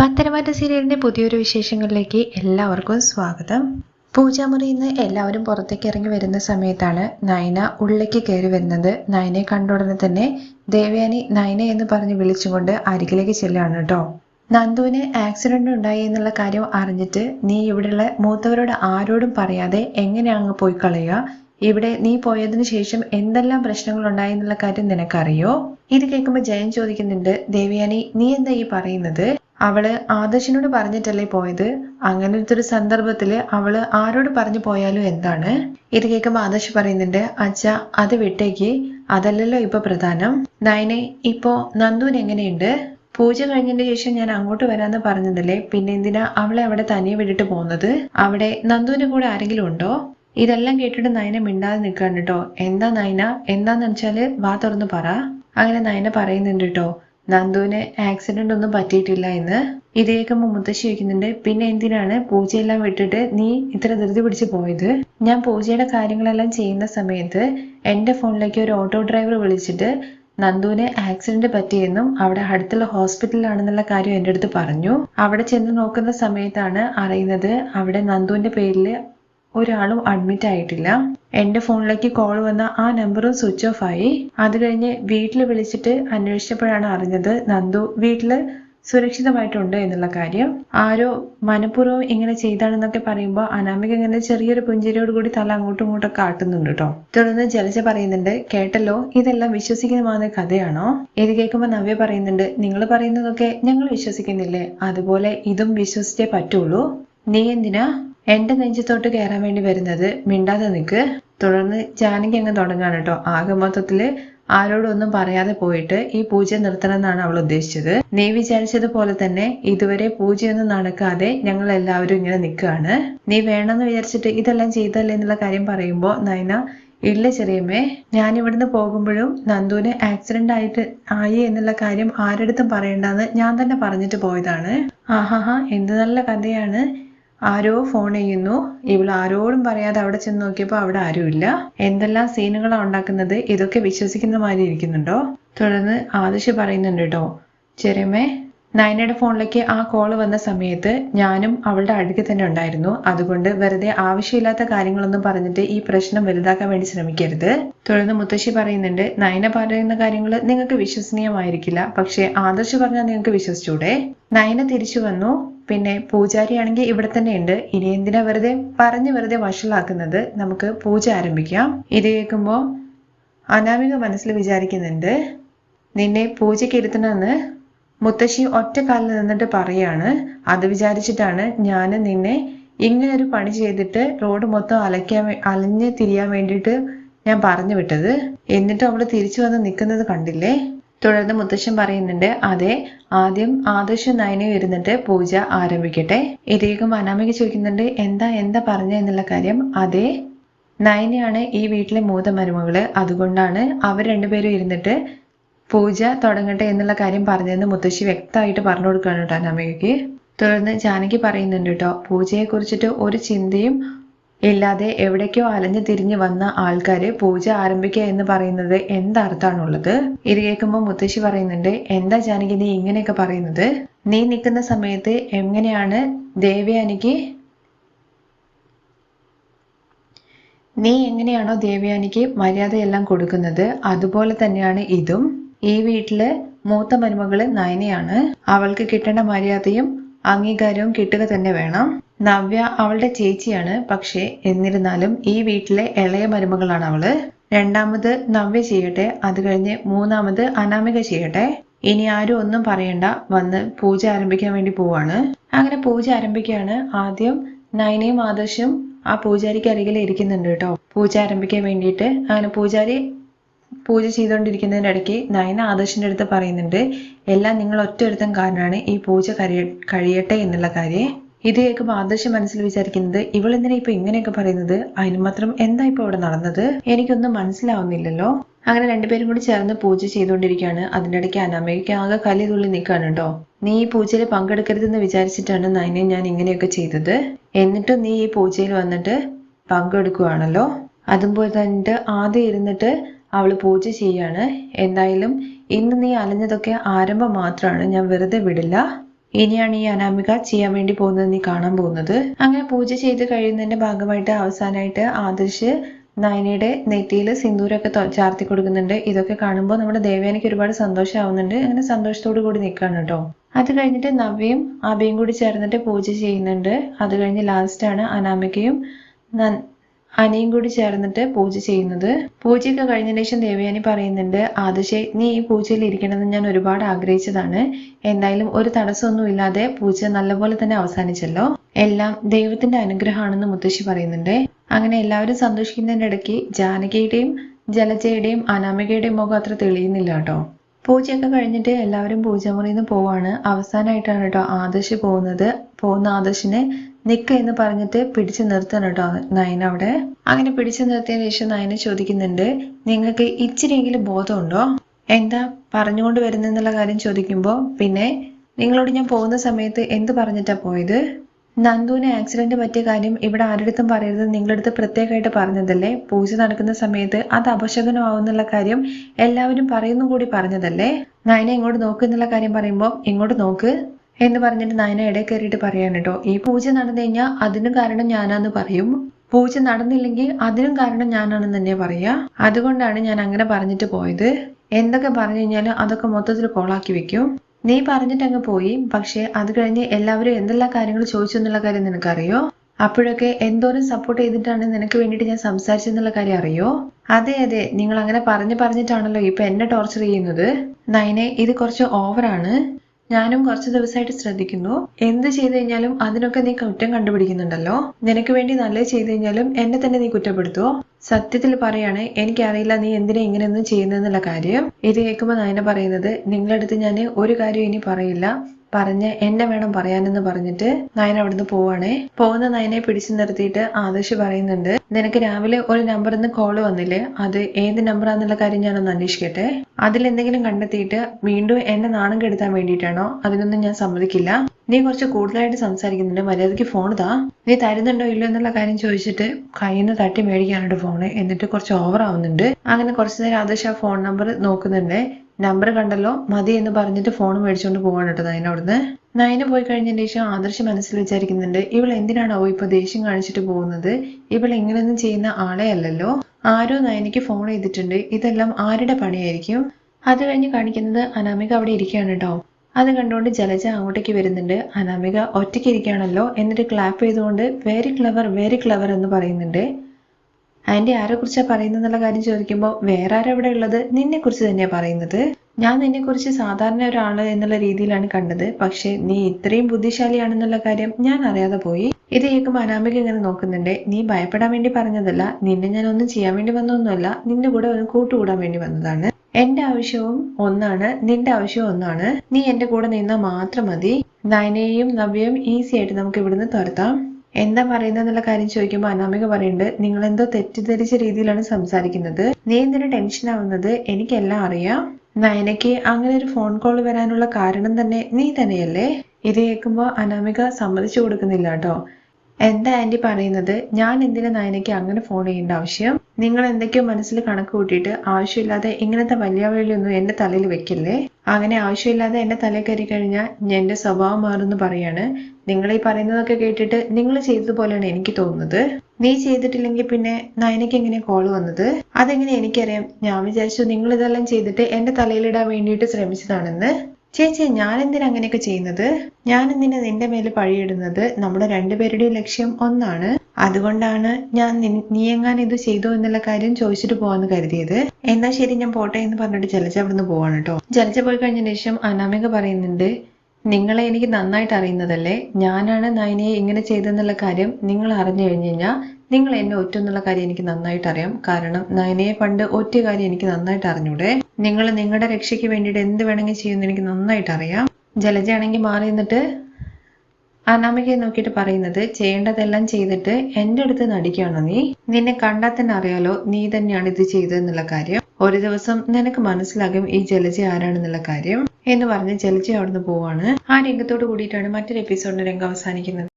പത്തനംതിട്ട സീരിയലിന്റെ പുതിയൊരു വിശേഷങ്ങളിലേക്ക് എല്ലാവർക്കും സ്വാഗതം. പൂജാമുറിയിൽ നിന്ന് എല്ലാവരും പുറത്തേക്ക് ഇറങ്ങി വരുന്ന സമയത്താണ് നയന ഉള്ളിലേക്ക് കയറി വരുന്നത്. നയനെ കണ്ട ഉടനെ തന്നെ ദേവയാനി നയന എന്ന് പറഞ്ഞ് വിളിച്ചുകൊണ്ട് അരികിലേക്ക് ചെല്ലുകയാണ് കേട്ടോ. നന്ദുവിന് ആക്സിഡന്റ് ഉണ്ടായി എന്നുള്ള കാര്യം അറിഞ്ഞിട്ട് നീ ഇവിടെയുള്ള മൂത്തവരോട് ആരോടും പറയാതെ എങ്ങനെ അങ്ങ് പോയി കളയുക? ഇവിടെ നീ പോയതിനു ശേഷം എന്തെല്ലാം പ്രശ്നങ്ങൾ ഉണ്ടായി എന്നുള്ള കാര്യം നിനക്കറിയോ? ഇത് കേൾക്കുമ്പോൾ ജയൻ ചോദിക്കുന്നുണ്ട്. ദേവയാനി നീ എന്താ ഈ പറയുന്നത്? അവൾ ആദർശിനോട് പറഞ്ഞിട്ടല്ലേ പോയത്? അങ്ങനത്തെ ഒരു സന്ദർഭത്തിൽ അവൾ ആരോട് പറഞ്ഞു പോയാലും എന്താണ്? ഇത് കേൾക്കുമ്പോൾ ആദർശ് പറയുന്നുണ്ട് അച്ഛ അത് വിട്ടേക്ക്. അതല്ലല്ലോ ഇപ്പൊ പ്രധാനം. നയനെ ഇപ്പോ നന്ദുവിന് എങ്ങനെയുണ്ട്? പൂജ കഴിഞ്ഞതിന് ശേഷം ഞാൻ അങ്ങോട്ട് വരാന്ന് പറഞ്ഞതല്ലേ? പിന്നെ എന്തിനാ അവളെ അവിടെ തനിയെ വിട്ടിട്ട് പോകുന്നത്? അവിടെ നന്ദുവിന് കൂടെ ആരെങ്കിലും ഉണ്ടോ? ഇതെല്ലാം കേട്ടിട്ട് നയന മിണ്ടാതെ നിൽക്കാണ് കേട്ടോ. എന്താ നയന? എന്താന്ന് വെച്ചാൽ വാ തുറന്ന് പറ. അങ്ങനെ നയന പറയുന്നുണ്ട് കേട്ടോ. നന്ദുവിന് ആക്സിഡന്റ് ഒന്നും പറ്റിയിട്ടില്ല എന്ന്. ഇത് കേൾക്കുമ്പോൾ മുത്തശ്ശി ചോദിക്കുന്നുണ്ട് പിന്നെ എന്തിനാണ് പൂജയെല്ലാം വിട്ടിട്ട് നീ ഇത്ര ധൃതി പിടിച്ച് പോയത്? ഞാൻ പൂജയുടെ കാര്യങ്ങളെല്ലാം ചെയ്യുന്ന സമയത്ത് എന്റെ ഫോണിലേക്ക് ഒരു ഓട്ടോ ഡ്രൈവർ വിളിച്ചിട്ട് നന്ദുവിന് ആക്സിഡന്റ് പറ്റിയെന്നും അവിടെ അടുത്തുള്ള ഹോസ്പിറ്റലിലാണെന്നുള്ള കാര്യം എന്റെ അടുത്ത് പറഞ്ഞു. അവിടെ ചെന്ന് നോക്കുന്ന സമയത്താണ് അറിയുന്നത് അവിടെ നന്ദുവിന്റെ പേരിൽ ഒരാളും അഡ്മിറ്റ് ആയിട്ടില്ല. എന്റെ ഫോണിലേക്ക് കോൾ വന്ന ആ നമ്പറും സ്വിച്ച് ഓഫ് ആയി. അത് കഴിഞ്ഞ് വീട്ടിൽ വിളിച്ചിട്ട് അന്വേഷിച്ചപ്പോഴാണ് അറിഞ്ഞത് നന്ദു വീട്ടിൽ സുരക്ഷിതമായിട്ടുണ്ട് എന്നുള്ള കാര്യം. ആരോ മനഃപൂർവം ഇങ്ങനെ ചെയ്താണെന്നൊക്കെ പറയുമ്പോൾ അനാമിക ഇങ്ങനെ ചെറിയൊരു പുഞ്ചിരിയോട് കൂടി തല അങ്ങോട്ടും ഇങ്ങോട്ടും കാട്ടുന്നുണ്ട് കേട്ടോ തുടർന്ന് ജലജ പറയുന്നുണ്ട് കേട്ടല്ലോ ഇതെല്ലാം വിശ്വസിക്കുന്നതാണ് കഥയാണോ? ഇത് കേൾക്കുമ്പോൾ നവ്യ പറയുന്നുണ്ട് നിങ്ങൾ പറയുന്നതൊക്കെ ഞങ്ങൾ വിശ്വസിക്കുന്നില്ലേ? അതുപോലെ ഇതും വിശ്വസിച്ചേ പറ്റുള്ളൂ. നീ എന്തിനാ? എന്റെ നെഞ്ചത്തോട്ട് കയറാൻ വേണ്ടി വരുന്നത് മിണ്ടാതെ നിൽക്ക് തുടർന്ന് ജാനകി അങ്ങ് തുടങ്ങാണ് കേട്ടോ. ആകെ മൊത്തത്തിൽ ആരോടൊന്നും പറയാതെ പോയിട്ട് ഈ പൂജ നിർത്തണം എന്നാണ് അവൾ ഉദ്ദേശിച്ചത്. നീ വിചാരിച്ചതുപോലെ തന്നെ ഇതുവരെ പൂജയൊന്നും നടക്കാതെ ഞങ്ങൾ എല്ലാവരും ഇങ്ങനെ നിൽക്കുകയാണ് നീ വേണമെന്ന് വിചാരിച്ചിട്ട് ഇതെല്ലാം ചെയ്തല്ലേ എന്നുള്ള കാര്യം പറയുമ്പോൾ നയന ഇല്ല ചെറിയമ്മേ ഞാൻ ഇവിടുന്ന് പോകുമ്പോഴും നന്ദുവിന് ആക്സിഡന്റ് ആയിട്ട് ആയി എന്നുള്ള കാര്യം ആരടുത്തും പറയണ്ടെന്ന് ഞാൻ തന്നെ പറഞ്ഞിട്ട് പോയതാണ്. ആഹാഹാ എന്ത് നല്ല കഥയാണ്. ആരോ ഫോൺ ചെയ്യുന്നു. ഇവൾ ആരോടും പറയാതെ അവിടെ ചെന്ന് നോക്കിയപ്പോൾ അവിടെ ആരുമില്ല. എന്തെല്ലാം സീനുകളാണ് ഉണ്ടാക്കുന്നത്? ഇതൊക്കെ വിശ്വസിക്കുന്ന മാതിരി ഇരിക്കുന്നുണ്ടോ? തുടർന്ന് ആദിശ പറയുന്നുണ്ട് കേട്ടോ ചെറിയമ്മേ നയനയുടെ ഫോണിലേക്ക് ആ കോൾ വന്ന സമയത്ത് ഞാനും അവളുടെ അടുക്ക് തന്നെ ഉണ്ടായിരുന്നു. അതുകൊണ്ട് വെറുതെ ആവശ്യമില്ലാത്ത കാര്യങ്ങളൊന്നും പറഞ്ഞിട്ട് ഈ പ്രശ്നം വലുതാക്കാൻ വേണ്ടി ശ്രമിക്കരുത്. തുടർന്ന് മുത്തശ്ശി പറയുന്നുണ്ട് നയന പറയുന്ന കാര്യങ്ങൾ നിങ്ങൾക്ക് വിശ്വസനീയമായിരിക്കില്ല. പക്ഷേ ആദർശ് പറഞ്ഞാൽ നിങ്ങൾക്ക് വിശ്വസിച്ചൂടെ? നയന തിരിച്ചു വന്നു. പിന്നെ പൂജാരി ആണെങ്കിൽ ഇവിടെ തന്നെ ഉണ്ട്. ഇനി എന്തിനാ വെറുതെ പറഞ്ഞു വെറുതെ വഷളാക്കുന്നത്? നമുക്ക് പൂജ ആരംഭിക്കാം. ഇത് കേൾക്കുമ്പോൾ അനാമിക മനസ്സിൽ വിചാരിക്കുന്നുണ്ട് നിന്നെ പൂജയ്ക്ക് ഇരുത്തണമെന്ന് മുത്തശ്ശി കാലിൽ നിന്നിട്ട് പറയാണ്. അത് വിചാരിച്ചിട്ടാണ് ഞാൻ നിന്നെ ഇങ്ങനെ ഒരു പണി ചെയ്തിട്ട് റോഡ് മൊത്തം അലയ്ക്കാൻ അലഞ്ഞ് തിരിയാൻ വേണ്ടിയിട്ട് ഞാൻ പറഞ്ഞു വിട്ടത്. എന്നിട്ട് അവൾ തിരിച്ചു വന്ന് നിൽക്കുന്നത് കണ്ടില്ലേ? തുടർന്ന് മുത്തശ്ശൻ പറയുന്നുണ്ട് അതെ ആദ്യം ആദർശ നയനയും ഇരുന്നിട്ട് പൂജ ആരംഭിക്കട്ടെ. ഇതേക്കും അനാമിക ചോദിക്കുന്നുണ്ട് എന്താ എന്താ പറഞ്ഞ എന്നുള്ള കാര്യം? അതെ നയനയാണ് ഈ വീട്ടിലെ മൂത്ത മരുമകൾ. അതുകൊണ്ടാണ് അവർ രണ്ടുപേരും ഇരുന്നിട്ട് പൂജ തുടങ്ങട്ടെ എന്നുള്ള കാര്യം പറഞ്ഞതെന്ന് മുത്തശ്ശി വ്യക്തമായിട്ട് പറഞ്ഞു കൊടുക്കുകയാണ് കേട്ടോ അമ്മയ്ക്ക് തുടർന്ന് ജാനകി പറയുന്നുണ്ട് കേട്ടോ പൂജയെ കുറിച്ചിട്ട് ഒരു ചിന്തയും ഇല്ലാതെ എവിടേക്കോ അലഞ്ഞു തിരിഞ്ഞു വന്ന ആൾക്കാര് പൂജ ആരംഭിക്കുക എന്ന് പറയുന്നത് എന്തർത്ഥാണുള്ളത് ഇത് കേൾക്കുമ്പോൾ മുത്തശ്ശി പറയുന്നുണ്ട് എന്താ ജാനകി നീ ഇങ്ങനെയൊക്കെ പറയുന്നത്? നീ നിൽക്കുന്ന സമയത്ത് എങ്ങനെയാണ് ദേവയാനിക്ക്? നീ എങ്ങനെയാണോ ദേവയാനിക്ക് മര്യാദയെല്ലാം കൊടുക്കുന്നത് അതുപോലെ തന്നെയാണ് ഇതും. ഈ വീട്ടിലെ മൂത്ത മരുമകൾ നയനയാണ്. അവൾക്ക് കിട്ടേണ്ട മര്യാദയും അംഗീകാരവും കിട്ടുക തന്നെ വേണം. നവ്യ അവളുടെ ചേച്ചിയാണ്. പക്ഷേ എന്നിരുന്നാലും ഈ വീട്ടിലെ ഇളയ മരുമകളാണ് അവൾ. രണ്ടാമത് നവ്യ ചെയ്യട്ടെ അത് കഴിഞ്ഞ് മൂന്നാമത് അനാമിക ചെയ്യട്ടെ. ഇനി ആരും ഒന്നും പറയണ്ട വന്ന് പൂജ ആരംഭിക്കാൻ വേണ്ടി പോവാണ്. അങ്ങനെ പൂജ ആരംഭിക്കുകയാണ്. ആദ്യം നയനയും ആദർശും ആ പൂജാരിക്ക് അരികിൽ ഇരിക്കുന്നുണ്ട് കേട്ടോ. പൂജ ആരംഭിക്കാൻ വേണ്ടിയിട്ട്. അങ്ങനെ പൂജാരി പൂജ ചെയ്തുകൊണ്ടിരിക്കുന്നതിന്റെ ഇടയ്ക്ക് നയന ആദർശിന്റെ അടുത്ത് പറയുന്നുണ്ട് എല്ലാം നിങ്ങൾ ഒറ്റയൊരുത്തം കാരണമാണ് ഈ പൂജ കഴിയ കഴിയട്ടെ എന്നുള്ള കാര്യം. ഇത് കേൾക്കുമ്പോൾ ആദർശം മനസ്സിൽ വിചാരിക്കുന്നത് ഇവൾ എന്തിനാ ഇപ്പൊ ഇങ്ങനെയൊക്കെ പറയുന്നത്? അതിന് മാത്രം എന്താ ഇപ്പൊ ഇവിടെ നടന്നത്? എനിക്കൊന്നും മനസ്സിലാവുന്നില്ലല്ലോ. അങ്ങനെ രണ്ടുപേരും കൂടി ചേർന്ന് പൂജ ചെയ്തുകൊണ്ടിരിക്കുകയാണ്. അതിന്റെ ഇടയ്ക്ക് അനാമയ്ക്ക് ആകെ കലി തുള്ളി നിൽക്കുകയാണ് കേട്ടോ. നീ ഈ പൂജയിൽ പങ്കെടുക്കരുതെന്ന് വിചാരിച്ചിട്ടാണ് നയനെ ഞാൻ ഇങ്ങനെയൊക്കെ ചെയ്തത്. എന്നിട്ടും നീ ഈ പൂജയിൽ വന്നിട്ട് പങ്കെടുക്കുകയാണല്ലോ അതുപോലെ തന്നിട്ട് ആദ്യം ഇരുന്നിട്ട് അവൾ പൂജ ചെയ്യാണ്. എന്തായാലും ഇന്ന് നീ അലഞ്ഞതൊക്കെ ആരംഭം മാത്രമാണ് ഞാൻ വെറുതെ വിടില്ല. ഇനിയാണ് ഈ അനാമിക ചെയ്യാൻ വേണ്ടി പോകുന്നത് നീ കാണാൻ പോകുന്നത്. അങ്ങനെ പൂജ ചെയ്ത് കഴിയുന്നതിന്റെ ഭാഗമായിട്ട് അവസാനമായിട്ട് ആദർശ് നയനയുടെ നെറ്റിയിൽ സിന്ദൂരൊക്കെ ചാർത്തി കൊടുക്കുന്നുണ്ട്. ഇതൊക്കെ കാണുമ്പോൾ നമ്മുടെ ദേവേനയ്ക്ക് ഒരുപാട് സന്തോഷമാവുന്നുണ്ട് അങ്ങനെ സന്തോഷത്തോടു കൂടി നിൽക്കാണ് കേട്ടോ. അത് കഴിഞ്ഞിട്ട് നവ്യയും അബിയും കൂടി ചേർന്നിട്ട് പൂജ ചെയ്യുന്നുണ്ട്. അത് കഴിഞ്ഞ് ലാസ്റ്റാണ് അനാമികയും അനിയും കൂടി ചേർന്നിട്ട് പൂജ ചെയ്യുന്നത്. പൂജയൊക്കെ കഴിഞ്ഞതിന് ശേഷം ദേവയാനി പറയുന്നുണ്ട് ആദശേ നീ ഈ പൂജയിൽ ഇരിക്കണമെന്ന് ഞാൻ ഒരുപാട് ആഗ്രഹിച്ചതാണ്. എന്തായാലും ഒരു തടസ്സമൊന്നും ഇല്ലാതെ പൂജ നല്ലപോലെ തന്നെ അവസാനിച്ചല്ലോ. എല്ലാം ദൈവത്തിന്റെ അനുഗ്രഹമാണെന്ന് മുത്തശ്ശി പറയുന്നുണ്ട്. അങ്ങനെ എല്ലാവരും സന്തോഷിക്കുന്നതിന്റെ ഇടയ്ക്ക് ജാനകിയുടെയും ജലജയുടെയും അനാമികയുടെയും മുഖം അത്ര തെളിയുന്നില്ല കേട്ടോ. പൂജയൊക്കെ കഴിഞ്ഞിട്ട് എല്ലാവരും പൂജാമുറിയിൽ നിന്ന് പോവാണ്. അവസാനമായിട്ടാണ് കേട്ടോ ആദർശ് പോകുന്നത്. പോകുന്ന ആദർശിനെ നിക്ക എന്ന് പറഞ്ഞിട്ട് പിടിച്ചു നിർത്തണം കേട്ടോ നയന അവിടെ. അങ്ങനെ പിടിച്ചു നിർത്തിയതിനു ശേഷം നയന ചോദിക്കുന്നുണ്ട് നിങ്ങൾക്ക് ഇച്ചിരിയെങ്കിലും ബോധമുണ്ടോ? എന്താ പറഞ്ഞുകൊണ്ട് വരുന്നെന്നുള്ള കാര്യം ചോദിക്കുമ്പോൾ പിന്നെ നിങ്ങളോട് ഞാൻ പോകുന്ന സമയത്ത് എന്ത് പറഞ്ഞിട്ടാ പോയത്? നന്ദുവിന് ആക്സിഡന്റ് പറ്റിയ കാര്യം ഇവിടെ ആരുടെടുത്തും പറയരുത്. നിങ്ങളടുത്ത് പ്രത്യേകമായിട്ട് പറഞ്ഞതല്ലേ? പൂജ നടക്കുന്ന സമയത്ത് അത് അപശകനമാവുന്നുള്ള കാര്യം എല്ലാവരും പറയുന്നു കൂടി പറഞ്ഞതല്ലേ? നയന ഇങ്ങോട്ട് നോക്ക് എന്നുള്ള കാര്യം പറയുമ്പോൾ ഇങ്ങോട്ട് നോക്ക്. എന്ന് പറഞ്ഞിട്ട് നയന ഇടയിൽ കയറിയിട്ട് പറയാൻ കേട്ടോ. ഈ പൂജ നടന്നു കഴിഞ്ഞാൽ അതിനും കാരണം ഞാനാന്ന് പറയും. പൂജ നടന്നില്ലെങ്കിൽ അതിനും കാരണം ഞാനാണെന്ന് തന്നെ പറയാ. അതുകൊണ്ടാണ് ഞാൻ അങ്ങനെ പറഞ്ഞിട്ട് പോയത്. എന്തൊക്കെ പറഞ്ഞു കഴിഞ്ഞാലും അതൊക്കെ മൊത്തത്തിൽ കോളാക്കി വെക്കും. നീ പറഞ്ഞിട്ട് അങ്ങ് പോയി. പക്ഷെ അത് കഴിഞ്ഞ് എല്ലാവരും എന്തെല്ലാം കാര്യങ്ങൾ ചോദിച്ചു എന്നുള്ള കാര്യം നിനക്കറിയോ? അപ്പോഴൊക്കെ എന്തോരം സപ്പോർട്ട് ചെയ്തിട്ടാണ് നിനക്ക് വേണ്ടിയിട്ട് ഞാൻ സംസാരിച്ചെന്നുള്ള കാര്യം അറിയോ? അതെ അതെ. നിങ്ങൾ അങ്ങനെ പറഞ്ഞു പറഞ്ഞിട്ടാണല്ലോ ഇപ്പൊ എന്നെ ടോർച്ചർ ചെയ്യുന്നത്. നയനെ ഇത് കുറച്ച് ഓവറാണ് ഞാനും കുറച്ച് ദിവസമായിട്ട് ശ്രദ്ധിക്കുന്നു. എന്ത് ചെയ്തു കഴിഞ്ഞാലും അതിനൊക്കെ നീ കുറ്റം കണ്ടുപിടിക്കുന്നുണ്ടല്ലോ. നിനക്ക് വേണ്ടി നല്ലത് ചെയ്തു കഴിഞ്ഞാലും എന്നെ തന്നെ നീ കുറ്റപ്പെടുത്തുവോ? സത്യത്തിൽ പറയാണ് എനിക്കറിയില്ല നീ എന്തിനാ ഇങ്ങനെയൊന്നും ചെയ്യുന്നതെന്നുള്ള കാര്യം. ഇത് കേൾക്കുമ്പോൾ നയന പറയുന്നത് നിങ്ങളടുത്ത് ഞാൻ ഒരു കാര്യം ഇനി പറയില്ല. പറഞ്ഞ് എന്നെ വേണം പറയാനെന്ന് പറഞ്ഞിട്ട് നയന അവിടുന്ന് പോവാണേ. പോകുന്ന നയനെ പിടിച്ചു നിർത്തിയിട്ട് ആദർശ് പറയുന്നുണ്ട് നിനക്ക് രാവിലെ ഒരു നമ്പറിൽ നിന്ന് കോൾ വന്നില്ലേ? അത് ഏത് നമ്പറാന്നുള്ള കാര്യം ഞാനൊന്ന് അന്വേഷിക്കട്ടെ. അതിൽ എന്തെങ്കിലും കണ്ടെത്തിയിട്ട് വീണ്ടും എന്നെ നാണം കെടുത്താൻ വേണ്ടിയിട്ടാണോ? അതിനൊന്നും ഞാൻ സമ്മതിക്കില്ല. നീ കുറച്ച് കൂടുതലായിട്ട് സംസാരിക്കുന്നുണ്ട്. മര്യാദയ്ക്ക് ഫോൺ താ നീ തരുന്നുണ്ടോ ഇല്ലോ എന്നുള്ള കാര്യം ചോദിച്ചിട്ട് കയ്യിൽ നിന്ന് തട്ടി മേടിക്കാനുണ്ട് ഫോണ് എന്നിട്ട് കുറച്ച് ഓവർ ആവുന്നുണ്ട്. അങ്ങനെ കുറച്ചു നേരം ആദർശ് ആ ഫോൺ നമ്പർ നോക്കുന്നുണ്ട്. നമ്പർ കണ്ടല്ലോ മതി എന്ന് പറഞ്ഞിട്ട് ഫോൺ മേടിച്ചുകൊണ്ട് പോവാണ് കേട്ടോ നയന അവിടുന്ന്. നയന പോയി കഴിഞ്ഞതിന് ശേഷം ആദർശ് മനസ്സിൽ വിചാരിക്കുന്നുണ്ട് ഇവൾ എന്തിനാണോ ഇപ്പൊ ദേഷ്യം കാണിച്ചിട്ട് പോകുന്നത്? ഇവൾ ഇങ്ങനെയൊന്നും ചെയ്യുന്ന ആളെ അല്ലല്ലോ. ആരോ നയനയ്ക്ക് ഫോൺ ചെയ്തിട്ടുണ്ട് ഇതെല്ലാം ആരുടെ പണിയായിരിക്കും? അത് കഴിഞ്ഞ് കാണിക്കുന്നത് അനാമിക അവിടെ ഇരിക്കുകയാണ് കേട്ടോ. അത് കണ്ടുകൊണ്ട് ജലജ അങ്ങോട്ടേക്ക് വരുന്നുണ്ട്. അനാമിക ഒറ്റയ്ക്ക് ഇരിക്കുകയാണല്ലോ. എന്നിട്ട് ക്ലാപ്പ് ചെയ്തുകൊണ്ട് വെരി ക്ലവർ വെരി ക്ലവർ എന്ന് പറയുന്നുണ്ട്. ആന്റി ആരെ കുറിച്ചാ പറയുന്നെന്നുള്ള കാര്യം ചോദിക്കുമ്പോൾ വേറെ ആരാ ഇവിടെ ഉള്ളത് നിന്നെ കുറിച്ച് തന്നെയാ പറയുന്നത്? ഞാൻ നിന്നെ കുറിച്ച് സാധാരണ ഒരാൾ എന്നുള്ള രീതിയിലാണ് കണ്ടത്. പക്ഷെ നീ ഇത്രയും ബുദ്ധിശാലിയാണെന്നുള്ള കാര്യം ഞാൻ അറിയാതെ പോയി. ഇത് കേൾക്കുമ്പോൾ അനാമിക ഇങ്ങനെ നോക്കുന്നുണ്ട്. നീ ഭയപ്പെടാൻ വേണ്ടി പറഞ്ഞതല്ല. നിന്നെ ഞാൻ ഒന്നും ചെയ്യാൻ വേണ്ടി വന്നൊന്നുമല്ല നിന്റെ കൂടെ ഒന്ന് കൂട്ടുകൂടാൻ വേണ്ടി വന്നതാണ്. എന്റെ ആവശ്യവും ഒന്നാണ്. നിന്റെ ആവശ്യവും ഒന്നാണ്. നീ എന്റെ കൂടെ നിന്നാൽ മാത്രം മതി. നയനയെയും നവ്യയും ഈസി ആയിട്ട് നമുക്ക് ഇവിടുന്ന് തുരത്താം. എന്താ പറയുന്നതെന്നുള്ള കാര്യം ചോദിക്കുമ്പോൾ അനാമിക പറയുന്നുണ്ട് നിങ്ങൾ എന്തോ തെറ്റിദ്ധരിച്ച രീതിയിലാണ് സംസാരിക്കുന്നത്. നീ എന്തിനു ടെൻഷൻ ആവുന്നത്? എനിക്കെല്ലാം അറിയാം. നയനയ്ക്ക് അങ്ങനെ ഒരു ഫോൺ കോൾ വരാനുള്ള കാരണം തന്നെ നീ തന്നെയല്ലേ? ഇത് കേൾക്കുമ്പോൾ അനാമിക സമ്മതിച്ചു കൊടുക്കുന്നില്ല കേട്ടോ. എന്താ ആന്റി പറയുന്നത്? ഞാൻ എന്തിനാ നയനയ്ക്ക് അങ്ങനെ ഫോൺ ചെയ്യേണ്ട ആവശ്യം? നിങ്ങൾ എന്തൊക്കെയോ മനസ്സിൽ കണക്ക് കൂട്ടിയിട്ട് ആവശ്യമില്ലാതെ ഇങ്ങനത്തെ വലിയ വഴിയൊന്നും എന്റെ തലയിൽ വെക്കില്ലേ? അങ്ങനെ ആവശ്യമില്ലാതെ എന്റെ തലയിൽ കയറി കഴിഞ്ഞാൽ എന്റെ സ്വഭാവം മാറുമെന്ന് പറയാണ്. നിങ്ങൾ ഈ പറയുന്നതൊക്കെ കേട്ടിട്ട് നിങ്ങൾ ചെയ്തതുപോലെയാണ് എനിക്ക് തോന്നുന്നത്. നീ ചെയ്തിട്ടില്ലെങ്കിൽ പിന്നെ നയനയ്ക്ക് എങ്ങനെ കോൾ വന്നത്? അതെങ്ങനെ എനിക്കറിയാം. ഞാൻ വിചാരിച്ചു നിങ്ങൾ ഇതെല്ലാം ചെയ്തിട്ട് എന്റെ തലയിലിടാൻ വേണ്ടിയിട്ട് ശ്രമിച്ചതാണെന്ന്. ചേച്ചി ഞാൻ എന്തിനാ അങ്ങനെയൊക്കെ ചെയ്യുന്നത്? ഞാൻ എന്തിനാ നിന്റെ മേലെ പഴിയിടുന്നത്? നമ്മുടെ രണ്ടുപേരുടെയും ലക്ഷ്യം ഒന്നാണ്. അതുകൊണ്ടാണ് ഞാൻ നീ എങ്ങാൻ ഇത് ചെയ്തു എന്നുള്ള കാര്യം ചോദിച്ചിട്ട് പോവാന്ന് കരുതിയത്. എന്നാ ശരി ഞാൻ പോട്ടെ എന്ന് പറഞ്ഞിട്ട് ജലജ അവിടുന്ന് പോവാണ് കേട്ടോ. ജലജ പോയി കഴിഞ്ഞതിന് ശേഷം അനാമിക പറയുന്നുണ്ട് നിങ്ങളെ എനിക്ക് നന്നായിട്ട് അറിയുന്നതല്ലേ? ഞാനാണ് നയനയെ ഇങ്ങനെ ചെയ്തെന്നുള്ള കാര്യം നിങ്ങൾ അറിഞ്ഞു കഴിഞ്ഞു കഴിഞ്ഞാൽ നിങ്ങൾ എന്നെ ഒറ്റ എന്നുള്ള കാര്യം എനിക്ക് നന്നായിട്ട് അറിയാം. കാരണം നയനയെ പണ്ട് ഒറ്റ കാര്യം എനിക്ക് നന്നായിട്ട് അറിഞ്ഞൂടെ? നിങ്ങൾ നിങ്ങളുടെ രക്ഷയ്ക്ക് വേണ്ടിയിട്ട് എന്ത് വേണമെങ്കിൽ ചെയ്യുമെന്ന് എനിക്ക് നന്നായിട്ട് അറിയാം. ജലജയാണെങ്കിൽ മാറി നിന്നിട്ട് അനാമികയെ നോക്കിയിട്ട് പറയുന്നത് ചെയ്യേണ്ടതെല്ലാം ചെയ്തിട്ട് എന്റെ അടുത്ത് നടിക്കുകയാണോ നീ? നിന്നെ കണ്ടാൽ തന്നെ അറിയാലോ നീ തന്നെയാണ് ഇത് ചെയ്തതെന്നുള്ള കാര്യം. ഒരു ദിവസം നിനക്ക് മനസ്സിലാകും ഈ ജലജ ആരാണെന്നുള്ള കാര്യം. എന്ന് പറഞ്ഞ് ജലജ അവിടുന്ന് പോവാണ്. ആ രംഗത്തോട് കൂടിയിട്ടാണ് മറ്റൊരു എപ്പിസോഡിന്റെ രംഗം അവസാനിക്കുന്നത്.